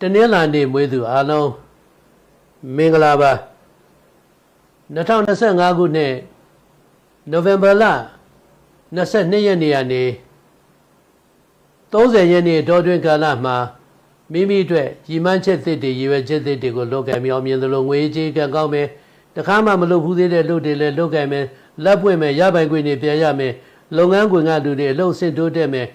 တနင်္လာနေ့မွေးသူအားလုံးမင်္ဂလာပါ2025ခုနှစ်နိုဝင်ဘာလ22ရက်နေ့ကနေ30ရက်နေ့တောတွင်ကာလမှာမိမိအတွက်ရည်မှန်းချက်သစ်တွေရည်ရွယ်ချက်သစ်တွေကိုလုပ်ကံမြောင်းမြင်သလိုငွေကြေးကံကောင်းမယ်တခါမှမလုပ်ဘူးသေးတဲ့လုပ်တွေလည်းလုပ်ကံမယ်လက်ပွင့်မယ်ရပိုင်ခွင့်တွေပြန်ရမယ်လုပ်ငန်းခွင်ကလူတွေအလုပ်ဆင့်တိုးတက်မယ်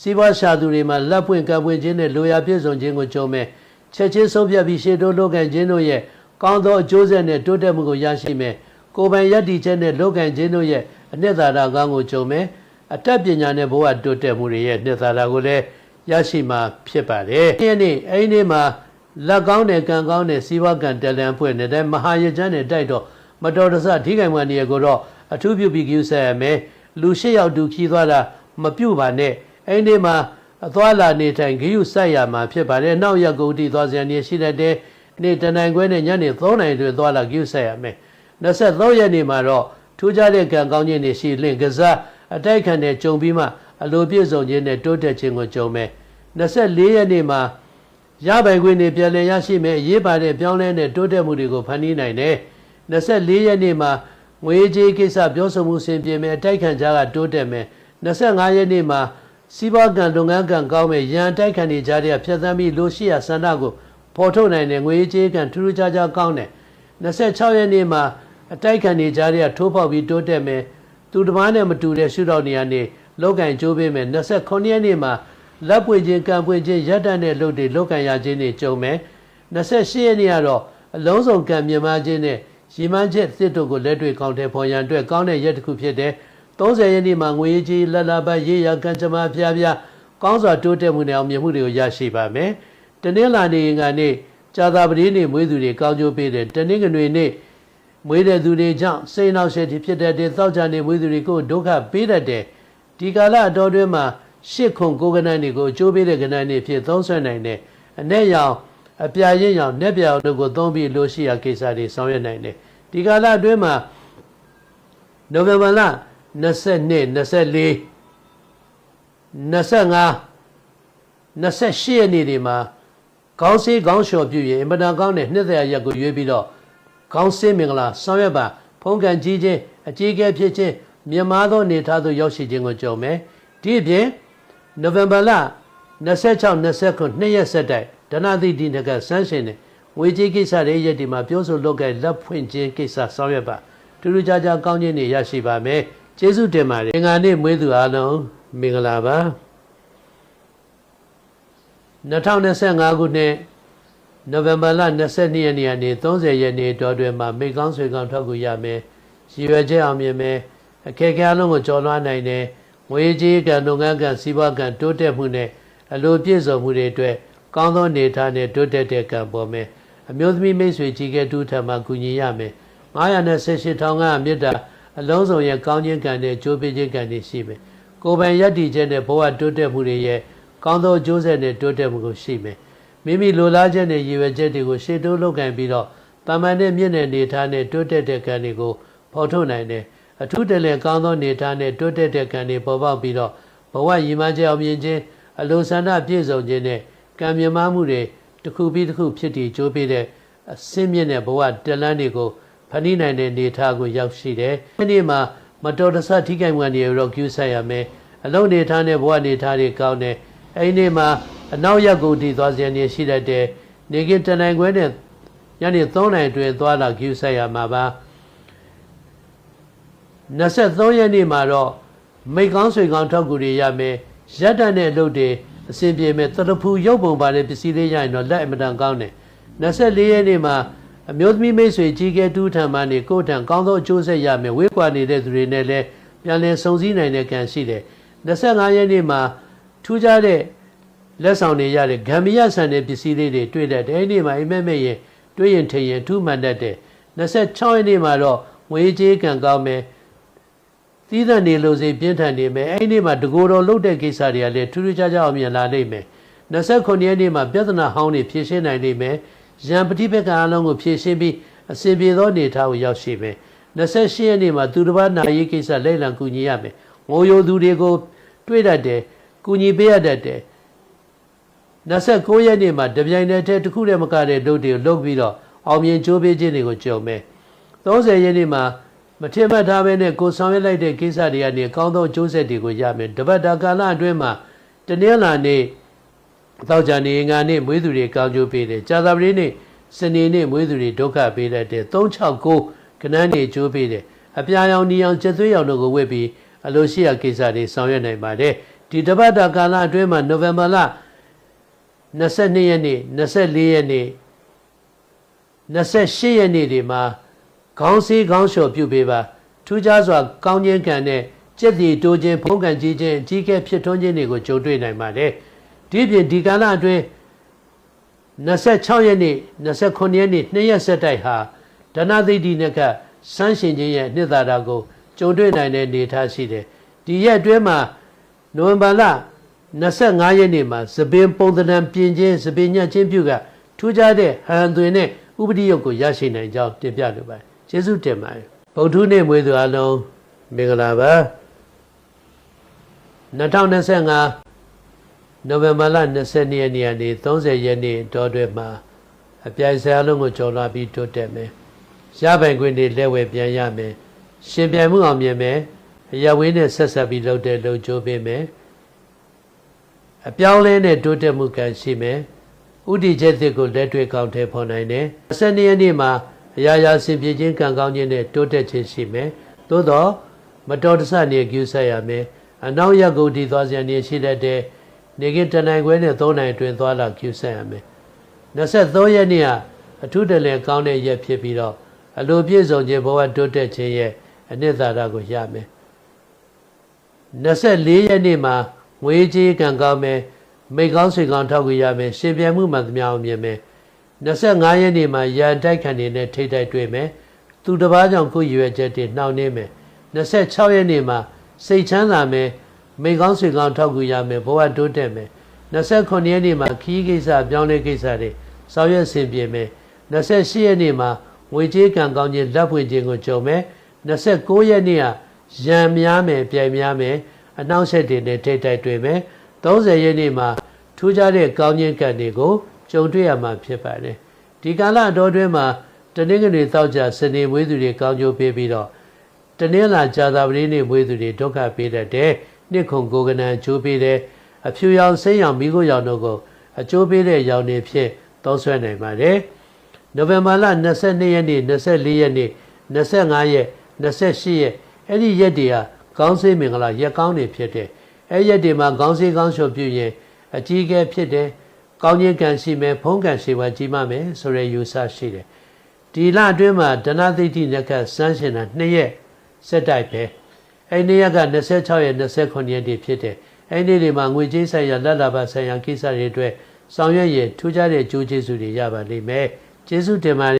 စီးပွားရှာသူတွေမှာလက်ပွင့်ကံပွင့်ခြင်းနဲ့လိုရာပြည့်စုံခြင်းကိုကြုံမယ်ချက်ချင်းဆုံးဖြတ်ပြီးရှေ့တိုးလုပ်ကံခြင်းတို့ရဲ့ကောင်းသောအကျိုးဆက်နဲ့တိုးတက်မှုကိုရရှိမယ်ကိုယ်ပိုင်ရည်တည်ချက်နဲ့လုပ်ကံခြင်းတို့ရဲ့အနှစ်သာရကောင်းကိုကြုံမယ်အတတ်ပညာနဲ့ဘဝတိုးတက်မှုတွေရဲ့နှစ်သာရကိုလည်းရရှိမှာဖြစ်ပါတယ်။ဒီနေ့အဲ့ဒီနေ့မှာလက်ကောင်းတဲ့ကံကောင်းတဲ့စီးပွားကံတလန်ဖွဲ့နေတဲ့မဟာရကျမ်းနဲ့တိုက်တော့မတော်တဆထိခိုင်မှန်နေရကိုတော့အထူးပြုပြီးကြည့်ဆက်ရမယ်။လူရှစ်ယောက်တူခီးသွားတာမပြုတ်ပါနဲ့။ အဲ့ဒီနေ့မှာအသွားလာနေထိုင်ဂရုစိုက်ရမှာဖြစ်ပါတယ်။နောက်ရက်ကုန်တီသွားစရာနေရှိတဲ့တဲ့နေ့တနိုင်ခွဲနဲ့ညနေ3နိုင်တွင်သွားလာဂရုစိုက်ရမယ်။23ရက်နေ့မှာတော့ထူးခြားတဲ့ကံကောင်းခြင်းတွေရှိလင့်ကစားအတိုက်ခံတဲ့ကြုံပြီးမှအလိုပြည့်စုံခြင်းနဲ့တိုးတက်ခြင်းကိုကြုံမယ်24ရက်နေ့မှာရပိုင်ခွင့်တွေပြန်လည်ရရှိမယ်အရေးပါတဲ့ပြောင်းလဲတဲ့တိုးတက်မှုတွေကိုဖန်တီးနိုင်တယ်24ရက်နေ့မှာငွေကြေးကိစ္စပြောဆိုမှုဆင်ပြေမယ်အတိုက်ခံကြကတိုးတက်မယ်25ရက်နေ့မှာ စီးပွားကံလုပ်ငန်းကံကောင်းမယ်ရန်တိုက်ခံနေကြတဲ့ဖြတ်သန်းပြီးလိုရှိရာဆန္ဒကိုပေါ်ထုတ်နိုင်တဲ့ငွေကြေးကံထူးထူးခြားခြားကောင်းတယ်26ရက်နေ့မှာအတိုက်ခံနေကြတဲ့ထိုးပေါက်ပြီးတိုးတက်မယ်သူတစ်ပါးနဲ့မတူတဲ့ရှုထောင့်နေရာနေလောက်ကင်ကျိုးပေးမယ်29ရက်နေ့မှာလက်ပွင့်ခြင်းကံပွင့်ခြင်းရက်တတ်တဲ့လုပ်တွေလောက်ကင်ရခြင်းတွေကြုံမယ်28ရက်နေ့ကတော့အလုံးစုံကံမြင်မှခြင်းနဲ့ရီမန်းချက်သစ်တို့ကိုလက်တွေ့ကောင်းတဲ့ဖော်ရန်အတွက်ကောင်းတဲ့ရက်တစ်ခုဖြစ်တယ် 30ရက်နေ့မှာငွေကြီးလက်လာပတ်ရေးရကံကြမ္မာဖျားဖျားကောင်းစွာတိုးတက်မှုနဲ့အောင်မြင်မှုတွေကိုရရှိပါမယ်တနင်္လာနေ့ကနေကြာသာပတိနေ့မွေးသူတွေကောင်းကျိုးပေးတယ်တနင်္ဂနွေနေ့မွေးတဲ့သူတွေကြောင့်စိတ်နှောက်ယှက်ဖြစ်တဲ့တဲ့သောက်ကြနေမွေးသူတွေကိုဒုက္ခပေးတတ်တယ်ဒီကာလအတော်တွင်းမှာရှစ်ခွန်ကိုကနန်းတွေကိုအကျိုးပေးတဲ့ကနန်းတွေဖြစ်သုံးဆွဲနိုင်တယ်အ내ရောင်အပြာရင်းရောင်내ပြောင်တို့ကိုသုံးပြီးလို့ရှိရာကိစ္စတွေဆောင်ရွက်နိုင်တယ်ဒီကာလအတွင်းမှာနိုဝင်ဘာလ 22 24 25 28ရက်နေ့ဒီမှာခေါင်းဆေးခေါင်းလျှော်ပြုရင်အင်မတန်ကောင်းတဲ့နှစ်သက်ရက်ကိုရွေးပြီးတော့ခေါင်းဆေးမင်္ဂလာဆောင်ရွက်ပါဖုံးကန်ကြီးခြင်းအကြီးအကဲဖြစ်ခြင်းမြန်မာသောအနေထားသို့ရောက်ရှိခြင်းကိုကြုံမယ်ဒီအပြင်နိုဝင်ဘာလ26 29နှစ်ရက်ဆက်တိုက်ဒနာတိဒီနကဆန်းရှင်နဲ့ငွေကြေးကိစ္စတွေရက်ဒီမှာပြောဆိုလုပ်ခဲ့လက်ဖွင့်ခြင်းကိစ္စဆောင်ရွက်ပါတူတူကြကြကောင်းခြင်းတွေရရှိပါမယ် ကျေးဇူးတင်ပါတယ်ငါနေ့မွေးသူအားလုံးမင်္ဂလာပါ2025ခုနှစ်နိုဝင်ဘာလ22ရက်နေ့ကနေ30ရက်နေ့တော်တွင်မှာမိကောင်းဆွေကောင်းထွက်ကူရမယ်ရည်ရွယ်ချက်အောင်မြင်မယ်အခက်အခဲအလုံးကိုကျော်လွှားနိုင်တယ်ငွေကြေးကံလုပ်ငန်းကံစီးပွားကံတိုးတက်မှုနဲ့အလိုပြည့်စုံမှုတွေအတွက်ကောင်းသောနေထားနဲ့တိုးတက်တဲ့ကံပေါ်မယ်အမျိုးသမီးမိတ်ဆွေကြီးကဲတူထံမှာကူညီရမယ်918ထောင်ကမြစ်တာ အလုံးစုံရဲ့ကောင်းခြင်းကံနဲ့ကြိုးပေးခြင်းကံတွေရှိမယ်ကိုယ်ပိုင်ယက်တည်ခြင်းနဲ့ဘဝတိုးတက်မှုတွေရဲ့ကောင်းသောအကျိုးဆက်နဲ့တိုးတက်မှုကိုရှိမယ်မိမိလိုလားချက်နဲ့ရည်ရွယ်ချက်တွေကိုရှေ့တိုးလုပ်ကင်ပြီးတော့တာမန်နဲ့မြင့်တဲ့နေထားနဲ့တိုးတက်တဲ့ကံတွေကိုဖော်ထုတ်နိုင်တယ်အထူးတလဲကောင်းသောနေထားနဲ့တိုးတက်တဲ့ကံတွေပေါ်ပေါက်ပြီးတော့ဘဝရည်မှန်းချက်အောင်မြင်ခြင်းအလိုဆန္ဒပြည့်စုံခြင်းနဲ့ကံမြမမှုတွေတစ်ခုပြီးတစ်ခုဖြစ်တည်ကြိုးပေးတဲ့အစင်းမြင့်တဲ့ဘဝတလန်းတွေကို ဖန်တီးနိုင်တဲ့နေထားကိုရောက်ရှိတယ်။ဒီနေ့မှာမတော်တဆထိခိုက်မှန်တွေရောကျူးဆက်ရမယ်။အလုံးနေထားနဲ့ဘဝနေထားတွေကောင်းတယ်။အဲဒီနေ့မှာအနောက်ရက်ကိုတည်သွားခြင်းနေရှိတတ်တယ်။နေကင်တနိုင်ခွဲနဲ့ညနေ3နိုင်အတွင်းသွားလာကျူးဆက်ရမှာပါ။23ရက်နေ့မှာတော့မိကောင်းဆွေကောင်းထောက်ကူတွေရမယ်ရက်တန်တဲ့လုပ်တွေအစဉ်ပြေမဲ့တရဖူရုပ်ပုံပါတဲ့ပစ္စည်းလေးရရင်တော့လက်အမတန်ကောင်းတယ်24ရက်နေ့မှာ အမျိုးသမီးမိတ်ဆွေကြီးကဲတူးထံမှနေကိုယ်ထံကောင်းသောအကျိုးဆက်ရမယ်ဝေးကွာနေတဲ့သူတွေနဲ့လည်းပြန်လည်ဆုံစည်းနိုင်တဲ့ကံရှိတယ်25ရက်နေ့မှာထူးခြားတဲ့လက်ဆောင်တွေရတဲ့ဂမ်ဘီယာဆန်တဲ့ပစ္စည်းလေးတွေတွေ့တဲ့အဲဒီနေ့မှာအိမ်မက်မဲ့ရင်တွေ့ရင်ထင်ရင်ထူးမှန်တတ်တယ်26ရက်နေ့မှာတော့ငွေကြေးကံကောင်းမယ်သီးသန့်နေလို့စိပြင်းထန်နေမယ်အဲ့ဒီနေ့မှာတကိုယ်တော်လှုပ်တဲ့ကိစ္စတွေကလည်းထူးထူးခြားခြားအောင်မြင်လာနိုင်မယ်29ရက်နေ့မှာပြဿနာဟောင်းတွေဖြေရှင်းနိုင်နိုင်မယ် ရန်ပฏิပက္ခအလုံးကိုဖြေရှင်းပြီးအစဉ်ပြေသောနေထားကိုရောက်ရှိမယ်28ရက်နေ့မှာသူတစ်ပါးနာရေးကိစ္စလက်လံကူညီရမယ်ငိုယိုသူတွေကို တွေ့တတ်တယ်ကူညီပေးရတတ်တယ်29ရက်နေ့မှာတပြိုင်တည်းတည်းတစ်ခုတည်းမကတဲ့လုပ်တွေကိုလုပ်ပြီးတော့အောင်မြင်ကြိုးပေးခြင်းတွေကိုကြုံမယ်30ရက်နေ့မှာမထင်မှတ်ထားဘဲနဲ့ကိုဆောင်ရွက်လိုက်တဲ့ကိစ္စတွေကနေအကောင်းသောကျိုးဆက်တွေကိုရမယ်တပတ်တာကာလအတွင်းမှာတနင်္လာနေ့ တောက်ကြနေငါနေ့မွေးသူတွေကောင်းကျိုးပေးတယ်ကြာသပတေးနေ့စနေနေ့မွေးသူတွေဒုက္ခပေးလိုက်တယ်369ကနန်းနေကျိုးပေးတယ်အပြာရောင်နီရောင်ကျက်သွေးရောင်တို့ကိုဝတ်ပြီးအလိုရှိရာကိစ္စတွေဆောင်ရွက်နိုင်ပါတယ်ဒီတပတ်တာကာလအတွင်းမှာနိုဝင်ဘာလ22ရက်နေ့24ရက်နေ့28ရက်နေ့တွေမှာခေါင်းစည်းခေါင်းလျှော်ပြုပေးပါထူးခြားစွာကောင်းခြင်းကံနဲ့ကြက်တီတိုးခြင်းဖုံးကန်ကြီးခြင်းအကြီးအကဲဖြစ်ထွန်းခြင်းတွေကိုကြုံတွေ့နိုင်ပါတယ် ဒီပြင်ဒီကာလအတွင်း26ရက်နေ့29ရက်နေ့2ရက်ဆက်တိုက်ဟာဒဏသိတိနဲ့ကစမ်းရှင်ခြင်းရဲ့နှစ်သာရကိုကြုံတွေ့နိုင်တဲ့အနေအထားရှိတယ်ဒီရက်အတွင်းမှာနိုဝင်ဘာလ25ရက်နေ့မှာသပင်ပုံသဏ္ဍာန်ပြင်ခြင်းသပင်ညက်ခြင်းပြုကထူးခြားတဲ့ဟန်သွင်နဲ့ဥပဒေရုပ်ကိုရရှိနိုင်ကြောင်းတင်ပြလိုပါတယ်ကျေးဇူးတင်ပါတယ်ဗုဒ္ဓနေ့မွေးသူအလုံးမင်္ဂလာပါ2025 နိုဝင်ဘာလ22ရက်နေ့ကနေ30ရက်နေ့တောတွဲမှာအပြိုင်ဆရာလုံးကိုကြော်လာပြီးတိုးတက်မယ်ရပိုင်ခွင့်တွေလက်ဝဲပြန်ရမယ်ရှင်ပြိုင်မှုအောင်မြင်မယ်အရဝေးနဲ့ဆက်ဆက်ပြီးလုပ်တဲ့လုံချိုးပေးမယ်အပြောင်းလဲနဲ့တိုးတက်မှုကံရှိမယ်ဥတီချက်သစ်ကိုလက်တွေ့ကောင်းထဲဖော်နိုင်တယ်12ရက်နေ့မှာအရာရာဆင်ပြေခြင်းကံကောင်းခြင်းနဲ့တိုးတက်ခြင်းရှိမယ်သို့တော့မတော်တဆနေကျူးဆက်ရမယ်အနောက်ရက်ကိုဒီသွားစရာနေရှိတတ်တဲ့ နေကတနိုင်ခွဲနဲ့3နိုင်အတွင်းသွားလာကျူးဆက်ရမယ်23ရက်နေ့ကအထုတလည်းကောင်းတဲ့ရက်ဖြစ်ပြီးတော့အလိုပြည့်စုံခြင်းဘဝတိုးတက်ခြင်းရဲ့အနှစ်သာရကိုရမယ်24ရက်နေ့မှာငွေကြေးကံကောင်းမယ်မိကောင်းဆွေကောင်းထောက်ကြရမယ်ရှင်ပြန်မှုမှန်သမျှအောင်မြင်မယ်25ရက်နေ့မှာရန်တိုက်ခံနေနဲ့ထိတ်တိုက်တွေ့မယ်သူတစ်ပါးကြောင့်ကိုယ်ရွယ်ချက်တွေနှောင့်နှင်းမယ်26ရက်နေ့မှာစိတ်ချမ်းသာမယ် မိကောင်းဆွေကောင်းထောက်ကြရမယ်ဘဝတိုးတက်မယ်29ရက်နေ့မှာခီးကိစ္စပြောင်းလဲကိစ္စတွေဆောင်ရွက်ဆင်ပြေမယ်28ရက်နေ့မှာငွေကြေးကံကောင်းခြင်းလက်ဖွင့်ခြင်းကိုကြုံမယ်29ရက်နေ့ကရံများမယ်ပြိုင်များမယ်အနှောင့်အယှက်တွေနဲ့ထိတ်တိုက်တွေ့မယ်30ရက်နေ့မှာထူးခြားတဲ့ကောင်းခြင်းကံတွေကိုကြုံတွေ့ရမှာဖြစ်ပါတယ်ဒီကာလတော်တွင်းမှာတနင်္ဂနွေတောက်ကြစနေမွေးသူတွေကောင်းကျိုးပေးပြီးတော့တနင်္လာကြာသပတေးနေ့မွေးသူတွေဒုက္ခပေးတတ်တယ် နှစ်ခုကိုကနန်ကျိုးပေးတယ်အဖြူရောင်စိမ်းရောင်မိခိုးရောင်တို့ကိုအကျိုးပေးတဲ့ရောင်တွေဖြစ်သုံးဆွဲနိုင်ပါတယ်နိုဝင်ဘာလ22ရက်နေ့24ရက်နေ့25ရက်28ရက်အဲ့ဒီရက်တွေကကောင်းစေးမင်္ဂလာရက်ကောင်းတွေဖြစ်တဲ့အဲ့ရက်တွေမှာကောင်းစေးကောင်းလျှော်ပြုရင်အကြီးအကဲဖြစ်တယ်ကောင်းခြင်းကံရှိမယ်ဖုံးကံရှိပါကြီးမမယ်ဆိုရယ်ယူဆရှိတယ်ဒီလအတွင်းမှာဒနာသိတိနက္ခစမ်းရှင်တာနှစ်ရက်စက်တိုက်ပဲ အဲ့ဒီရက်က26ရက်29ရက်နေ့ဖြစ်တယ်အဲ့ဒီတွေမှာငွေကြေးဆိုင်ရာလက်လာပါဆိုင်ရာကိစ္စတွေအတွက်ဆောင်ရွက်ရင်ထူးခြားတဲ့ကြိုးကျေးဇူးတွေရပါလိမ့်မယ်ကျေးဇူးတင်ပါတယ်